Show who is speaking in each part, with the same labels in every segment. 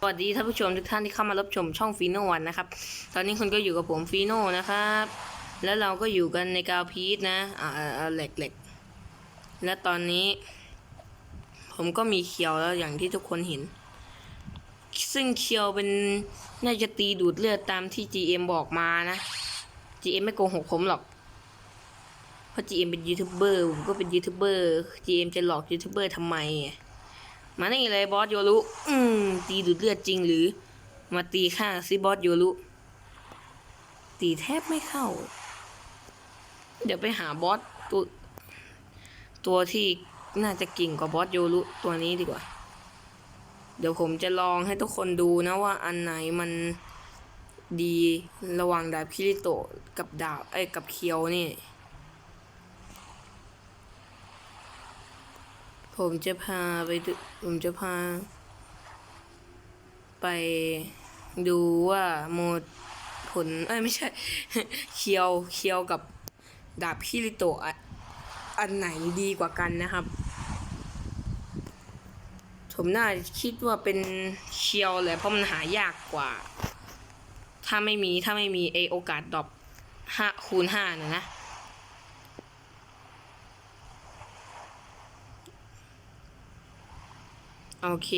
Speaker 1: สวัสดีท่านผู้ชมทุกท่านที่เข้ามารับชมช่องฟีโนวันนะครับ ตอนนี้คุณก็อยู่กับผมฟีโนนะครับ แล้วเราก็อยู่กันในกาวพีทนะอ่าเหล็กเหล็กและตอนนี้ ผมก็มีเคียวแล้วอย่างที่ทุกคนเห็น ซึ่งเคียวเป็นน่าจะตีดูดเลือดตามที่ GM บอกมานะ GM ไม่โกหกผมหรอก เพราะ GM เป็นยูทูบเบอร์ผมก็เป็นยูทูบเบอร์ GM จะหลอกยูทูบเบอร์ทำไมอะ มานี่เลยบอสโยรุอืม ตีดูดเลือดจริงหรือ มาตีข้าซิบอสโยรุตีแทบไม่เข้า เดี๋ยวไปหาบอสตัวตัวที่น่าจะเก่งกว่าบอสโยรุตัวนี้ดีกว่า เดี๋ยวผมจะลองให้ทุกคนดูนะว่าอันไหนมันดีระหว่างดาบคิริโตะกับดาบไอ้กับเคียวนี่ ผมจะพาไปดูผมจะพา ไปดูว่าโหมดผลเอ้ยไม่ใช่ เคียวเคียวกับดาบคิริโตะอันไหนดีกว่ากันนะครับ ผมน่าคิดว่าเป็นเคียวแหละเพราะมันหายากกว่า ถ้าไม่มีถ้าไม่มีไอโอกาสดรอปห้าคูณห้านะนะ โอเค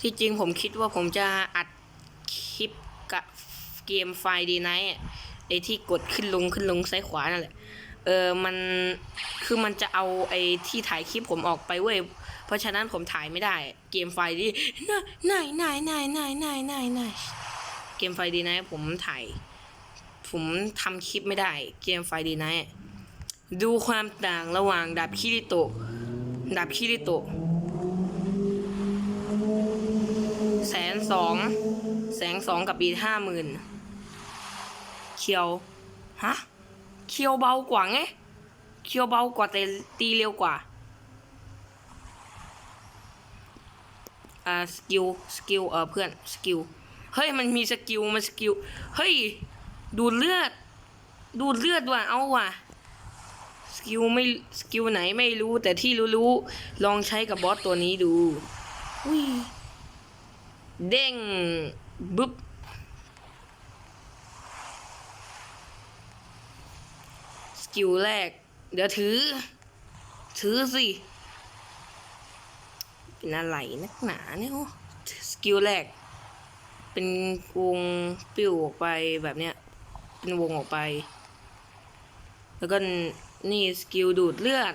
Speaker 1: ที่จริงผมคิดว่าผมจะอัดคลิปกับเกมไฟดีไนท์ไอที่กดขึ้นลงขึ้นลงซ้ายขวานั่นแหละ เออมันคือมันจะเอาไอที่ถ่ายคลิปผมออกไปเว้ย เพราะฉะนั้นผมถ่ายไม่ได้ เกมไฟดีนายนายนายนายนายนายนายเกมไฟดีไนท์ผมถ่ายผมทำคลิปไม่ได้ เกมไฟดีไนท์ดูความต่างระหว่างดาบคิริโตดาบคิริโตะ แสองแสนสองกับอีห้าหมื่นเคียว ฮะ เคียวเบากว่าไง เคียวเบากว่าแต่ตีเร็วกว่า อ่า สกิล สกิล เออเพื่อน สกิล เฮ้ย มันมีสกิล มันสกิล เฮ้ย ดูดเลือด ดูดเลือดว่ะ เอาว่ะ สกิลไม่ สกิลไหนไม่รู้ แต่ที่รู้ๆ ลองใช้กับบอสตัวนี้ดู อุ้ย เด้งบึ๊บสกิลแรก เดี๋ยวถือ ถือสิเป็นอะไรนักหนาเนี่ยโอ้สกิลแรก เป็นวงปิ้วออกไปแบบเนี้ย เป็นวงออกไป แล้วก็นี่สกิลดูดเลือด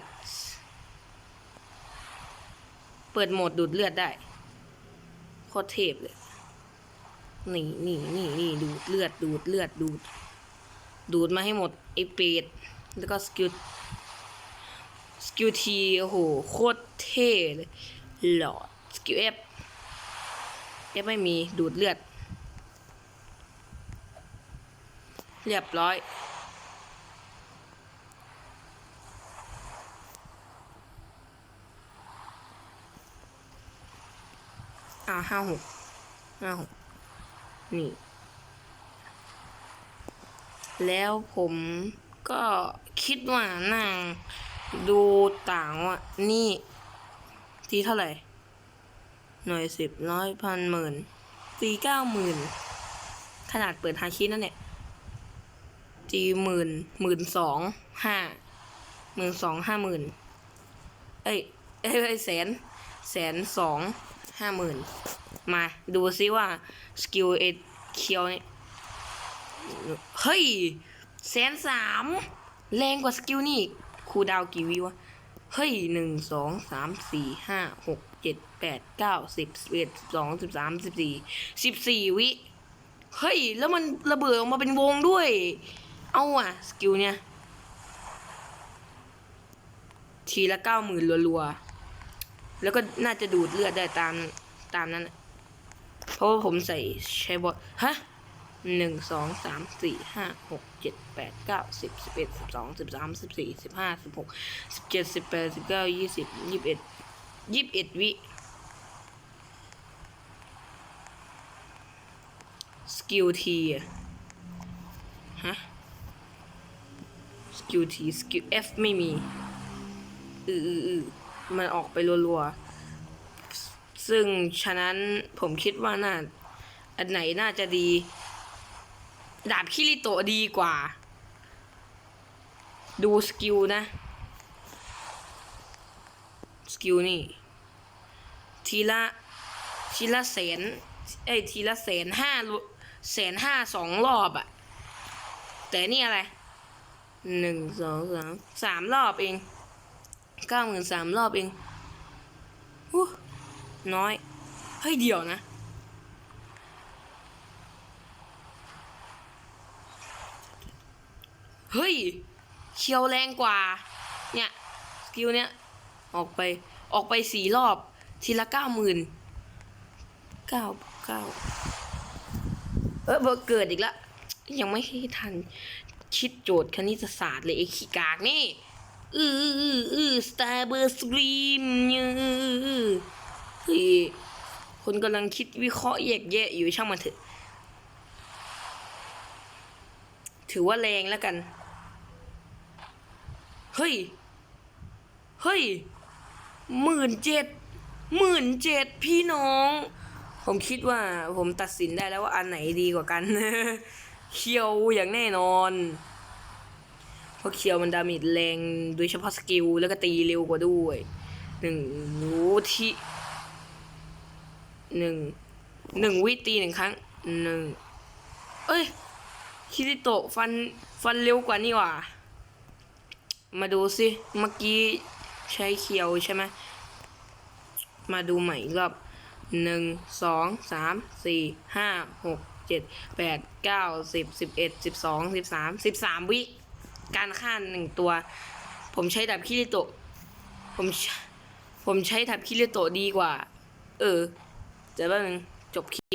Speaker 1: เปิดโหมดดูดเลือดได้ คตรเทพเลยนี่นี่นี่นี่ดูดเลือดดูดเลือดดูด ดูดมาให้หมดไอเป็ดแล้วก็สกิลสกิลทีโอ้โหโคตรเท่เลยหลอดสกิลเอฟเอฟไม่มีดูดเลือด เรียบร้อย อ่าห้าหกห้าหกนี่ แล้วผมก็คิดว่าน่าดูต่างว่านี่ ที่เท่าไหร่ หน่วยสิบร้อยพันหมื่นตีเก้าหมื่นขนาดเปิดฮาคินั่นเนี่ยตีหมื่นหมื่นสองห้าหมื่นสองห้าหมื่นเอ้ยเอ้ยเอ้ยแสนแสนสอง ห้าหมื่นมาดูซิว่า สกิลเอเคียวเนี่เฮ้ยแสนสามแรงกว่าสกิลนี่อีกคูดาวกี่วิวะ เฮ้ยหนึ่งสองสามสี่ห้าหกเจ็ดแปดเก้าสิบสิบเอ็ดสองสิบสามสิบสี่สิบสี่วิ เฮ้ย แล้วมันระเบิดออกมาเป็นวงด้วย เอาอะสกิลเนี่ย ทีละเก้าหมื่นรัวๆ แล้วก็น่าจะดูดเลือดได้ตามตามนั้น เพราะว่าผมใส่ใช้บอทฮะหนึ่งสองสามสี่ห้าหกเจ็ดแปดเก้าสิบสิบเอ็ดสิบสองสิบสามสิบสี่สิบห้าสิบหกสิบเจ็ดสิบแปดสิบเก้ายี่สิบยี่สิบเอ็ดยี่สิบเอ็ดวิสกิลทีฮะสกิลทีสกิล F ไม่มีอืออืออือ มันออกไปรัวๆ ซึ่งฉะนั้นผมคิดว่าน่า อันไหนน่าจะดี ดาบคิริโตดีกว่า ดูสกิลนะ สกิลนี่ ทีละ ทีละแสนเอ้ทีละแสนห้าแสนห้าสองรอบอะแต่นี่อะไรหนึ่งสองสามสามรอบเอง เก้าหมื่นสามรอบเองอู้น้อย เฮ้ย เดี๋ยวนะ เฮ้ยเคียวแรงกว่า เนี่ยสกิลเนี้ย ออกไป ออกไปสี่รอบ ทีละเก้าหมื่นเก้าเก้าเออเบอร์เกิดอีกละ ยังไม่ให้ทัน คิดโจทย์คณิตศาสตร์เลยไอ้ขี้กากนี่ อืออืออืออือ สตาร์เบอร์สกรีมเนี่ยเฮ้ยคนกำลังคิดวิเคราะห์แยกแยะอยู่ช่างมันเถอะ ถือว่าแรงแล้วกัน เฮ้ย เฮ้ยหมื่นเจ็ดหมื่นเจ็ดพี่น้อง ผมคิดว่าผมตัดสินได้แล้วว่าอันไหนดีกว่ากัน เคียวอย่างแน่นอน ราะเคียวมันดาเมจแรงโดยเฉพาะสกิลแล้วก็ตีเร็วกว่าด้วยหนึ่งรู้ที่หนึ่งหนึ่งวิตีหนึ่งครั้งหนึ่งเอ้ยคิริโตะฟันฟันเร็วกว่านี่หว่า มาดูสิเมื่อกี้ใช้เคียวใช่ไหมมาดูใหม่อีกรอบหนึ่งสองสามสี่ห้าหกเจ็ดแปดเก้าสิบสิบเอ็ดสิบสองสิบสามสิบสามวิ การฆ่าหนึ่งตัว ผมใช้ดับคิริโตะผมผมใช้ดับคิริโตะดีกว่า เออจะแป๊บนึงจบคลิป